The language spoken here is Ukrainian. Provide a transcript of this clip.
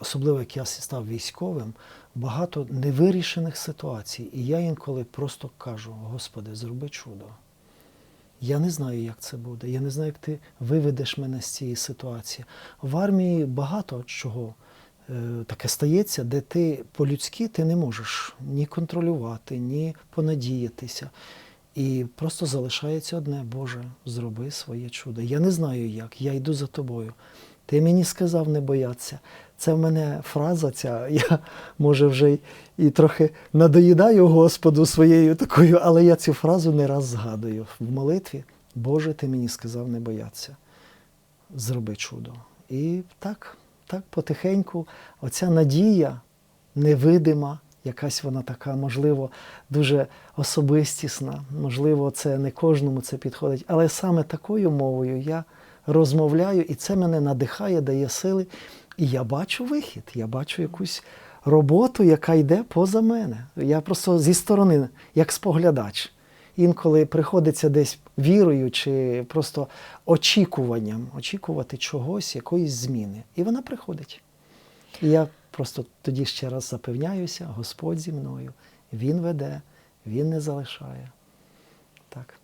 особливо як я став військовим, багато невирішених ситуацій. І я інколи просто кажу: Господи, зроби чудо. Я не знаю, як це буде. Я не знаю, як ти виведеш мене з цієї ситуації. В армії багато чого е, таке стається, де ти по-людськи ти не можеш ні контролювати, ні понадіятися. І просто залишається одне, Боже, зроби своє чудо. Я не знаю як, я йду за тобою. Ти мені сказав не боятися. Це в мене фраза ця, я може вже і трохи надоїдаю Господу своєю такою, але я цю фразу не раз згадую в молитві. Боже, ти мені сказав не боятися. Зроби чудо. І так, так потихеньку, оця надія невидима, якась вона така, можливо, дуже особистісна, можливо, це не кожному це підходить, але саме такою мовою я розмовляю, і це мене надихає, дає сили. І я бачу вихід, я бачу якусь роботу, яка йде поза мене. Я просто зі сторони, як споглядач. Інколи приходиться десь вірою чи просто очікуванням, очікувати чогось, якоїсь зміни. І вона приходить. І я просто тоді ще раз запевняюся, Господь зі мною, Він веде, Він не залишає. Так.